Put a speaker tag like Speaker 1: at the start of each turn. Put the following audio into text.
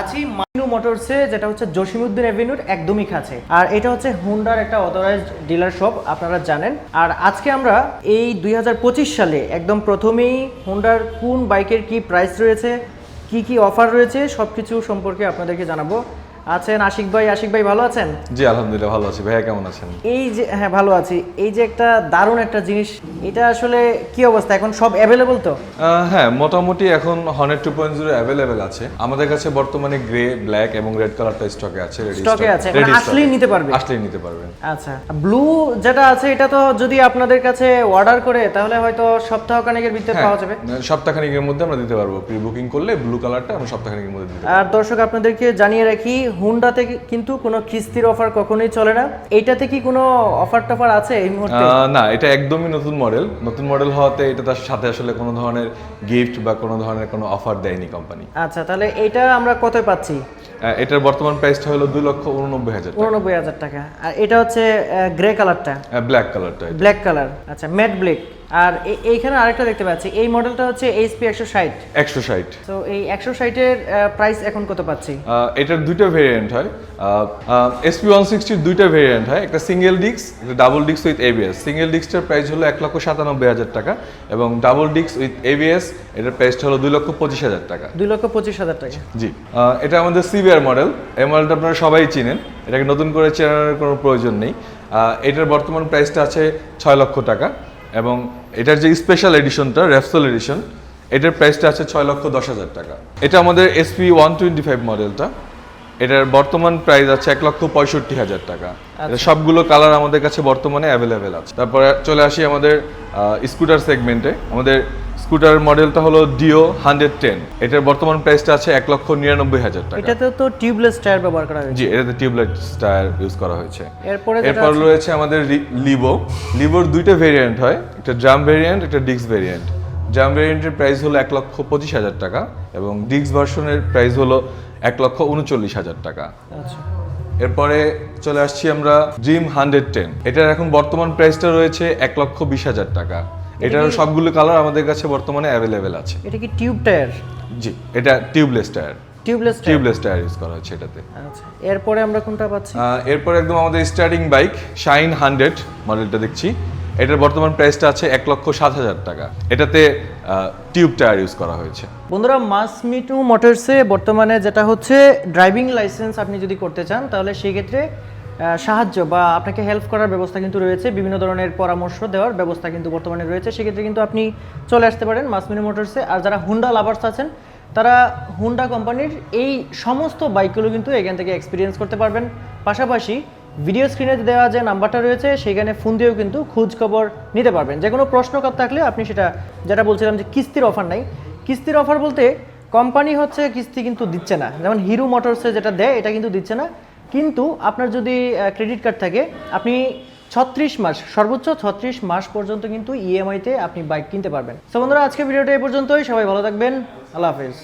Speaker 1: আছি মাইনু মোটরসে, যেটা হচ্ছে জসিমউদ্দিন অ্যাভিনিউর একদমই কাছে। আর এটা হচ্ছে হুন্ডার একটা অথরাইজড ডিলার শপ আপনারা জানেন। আর আজকে আমরা এই দুই হাজার পঁচিশ সালে একদম প্রথমেই হুন্ডার কোন বাইকের কি প্রাইস রয়েছে, কি কি অফার রয়েছে সব কিছু সম্পর্কে আপনাদেরকে জানাব। আছেন আশিক ভাই আশিক ভাই ভালো আছেন?
Speaker 2: জি আলহামদুলিল্লাহ ভালো আছি। ভাইয়া কেমন আছেন?
Speaker 1: এই যে হ্যাঁ ভালো আছি। এই যে একটা দারুণ একটা জিনিস এটা আসলে কি অবস্থা? এখন সব অ্যাভেলেবল তো?
Speaker 2: হ্যাঁ মোটামুটি এখন Hornet two point zero available আছে। আমাদের কাছে বর্তমানে গ্রে ব্ল্যাক এবং রেড কালারটা স্টকে আছে
Speaker 1: স্টকে আছে মানে আসলেই নিতে পারবে?
Speaker 2: আসলেই নিতে পারবেন
Speaker 1: আচ্ছা ব্লু যেটা আছে এটা তো যদি আপনাদের কাছে অর্ডার করে তাহলে হয়তো সপ্তাহখানেকের ভিতরে
Speaker 2: হ্যাঁ,
Speaker 1: পাওয়া যাবে।
Speaker 2: সপ্তাহখানিকের মধ্যে আমরা দিতে পারব। প্রি বুকিং করলে ব্লু কালারটা আমরা সপ্তাহখানিকের মধ্যে দিতে
Speaker 1: আর দর্শক আপনাদেরকে জানিয়ে রাখি হুন্ডাতে কিন্তু কোনো কিস্তির অফার কখনোই চলে না। এইটাতে কি কোনো অফার টফার আছে এই মুহূর্তে?
Speaker 2: না এটা একদমই নতুন মডেল নতুন মডেল হওয়াতে এটা তার সাথে আসলে কোনো ধরনের গিফট বা কোনো ধরনের কোনো অফার দেয়নি কোম্পানি
Speaker 1: আচ্ছা তাহলে এটা আমরা কত পাচ্ছি?
Speaker 2: এটার বর্তমান প্রাইসটা হলো দুই লক্ষ উননব্বই হাজার
Speaker 1: উননব্বই হাজার টাকা। আর এটা হচ্ছে গ্রে কালারটা
Speaker 2: ব্ল্যাক কালারটা
Speaker 1: ব্ল্যাক কালার আচ্ছা ম্যাট ব্ল্যাক আর এইখানে আরেকটা দেখতে পাচ্ছি। এই মডেলটা হচ্ছে এইচপি একশো ষাট।
Speaker 2: একশো ষাট।
Speaker 1: তো এই একশো ষাটের প্রাইস এখন কত পাচ্ছি?
Speaker 2: এটার দুইটা ভেরিয়েন্ট হয়। এসপি ওয়ান সিক্সটির দুইটা ভেরিয়েন্ট হয়। একটা সিঙ্গেল ডিস্ক একটা double disc with ABS single ডিস্কটার price হলো এক লক্ষ সাতানব্বই হাজার টাকা এবং ডাবল ডিস্ক উইথ এবিএস এটার প্রাইসটা হলো দুই লক্ষ পঁচিশ হাজার টাকা।
Speaker 1: দুই লক্ষ পঁচিশ হাজার টাকা।
Speaker 2: জি। এটা আমাদের সিবিআর মডেল এই মডেলটা আপনারা সবাই চিনেন। এটাকে নতুন করে চেনানোর কোনো প্রয়োজন নেই। এটার বর্তমান প্রাইসটা আছে ছয় লক্ষ টাকা। এবং এটার যে স্পেশাল এডিশনটা র্যাপসোল এডিশন এটার প্রাইসটা আছে ছয় লক্ষ দশ হাজার টাকা। এটা আমাদের এসপি ওয়ান টোয়েন্টি ফাইভ মডেলটা এটার বর্তমান প্রাইস আছে এক লক্ষ পঁয়ষট্টি হাজার টাকা। সবগুলো কালার আমাদের কাছে বর্তমানে অ্যাভেলেবেল আছে। তারপরে চলে আসি আমাদের স্কুটার সেগমেন্টে আমাদের স্কুটার মডেলটা হলো ডিও হান্ড্রেড টেন। এটার বর্তমান প্রাইসটা আছে এক লক্ষ নিরানব্বই হাজার টাকা।
Speaker 1: এটাতে তো টিউবলেস টায়ার ব্যবহার করা হয়েছে।
Speaker 2: জি এটাতে টিউবলাইট টায়ার ইউজ করা হয়েছে।
Speaker 1: এরপরে
Speaker 2: এরপর রয়েছে আমাদের লিভো লিভোর দুইটা ভেরিয়েন্ট হয় একটা ড্রাম ভেরিয়েন্ট একটা ডিস্ক ভেরিয়েন্ট ড্রাম ভেরিয়েন্টের প্রাইস হলো এক লক্ষ পঁচিশ হাজার টাকা এবং ডিস্ক ভার্সনের প্রাইস হলো এক লক্ষ উনচল্লিশ হাজার টাকা।
Speaker 1: আচ্ছা।
Speaker 2: এরপরে চলে আসছি আমরা ড্রিম হান্ড্রেড টেন। এটার এখন বর্তমান প্রাইসটা রয়েছে এক লক্ষ বিশ হাজার টাকা। এটার সবগুলো কালার আমাদের কাছে বর্তমানে অ্যাভেলেবেল আছে।
Speaker 1: এটা কি টিউব টায়ার
Speaker 2: জি এটা tubeless tyre
Speaker 1: tubeless
Speaker 2: tubeless tyre use করা হচ্ছে এটাতে।
Speaker 1: আচ্ছা এরপরে আমরা কোনটা পাচ্ছি?
Speaker 2: এরপর একদম আমাদের স্টার্টিং বাইক শাইন হান্ড্রেড মডেলটা দেখছি। এটার বর্তমান প্রাইসটা আছে এক লক্ষ সাত হাজার টাকা। এটাতে টিউব টায়ার ইউজ করা হয়েছে।
Speaker 1: বন্ধুরা মাসমিটু মোটরসে বর্তমানে যেটা হচ্ছে ড্রাইভিং লাইসেন্স আপনি যদি করতে চান তাহলে সেই ক্ষেত্রে আহ, সাহায্য বা আপনাকে হেল্প করার ব্যবস্থা কিন্তু রয়েছে, বিভিন্ন ধরনের পরামর্শ দেওয়ার ব্যবস্থা কিন্তু বর্তমানে রয়েছে। সেক্ষেত্রে কিন্তু আপনি চলে আসতে পারেন মাসমিনি মোটরসে। আর যারা হুন্ডা লাভার্স আছেন, তারা হুন্ডা কোম্পানির এই সমস্ত বাইকগুলো কিন্তু এখান থেকে এক্সপিরিয়েন্স করতে পারবেন। পাশাপাশি ভিডিও স্ক্রিনে দেওয়া যে নাম্বারটা রয়েছে, সেখানে ফোন দিয়েও কিন্তু খোঁজ খবর নিতে পারবেন। যে কোনো প্রশ্ন থাকলে আপনি সেটা, যেটা বলছিলাম যে কিস্তির অফার নাই। কিস্তির অফার বলতে কোম্পানি হচ্ছে কিস্তি কিন্তু দিচ্ছে না। যেমন হিরো মোটরসে যেটা দেয়, এটা কিন্তু দিচ্ছে না। কিন্তু আপনার যদি ক্রেডিট কার্ড থাকে, আপনি ছত্রিশ মাস, সর্বোচ্চ ছত্রিশ মাস পর্যন্ত কিন্তু ইএমআইতে আপনি বাইক কিনতে পারবেন। তো বন্ধুরা আজকে ভিডিওটা এই পর্যন্তই। সবাই ভালো থাকবেন। আল্লাহ হাফেজ।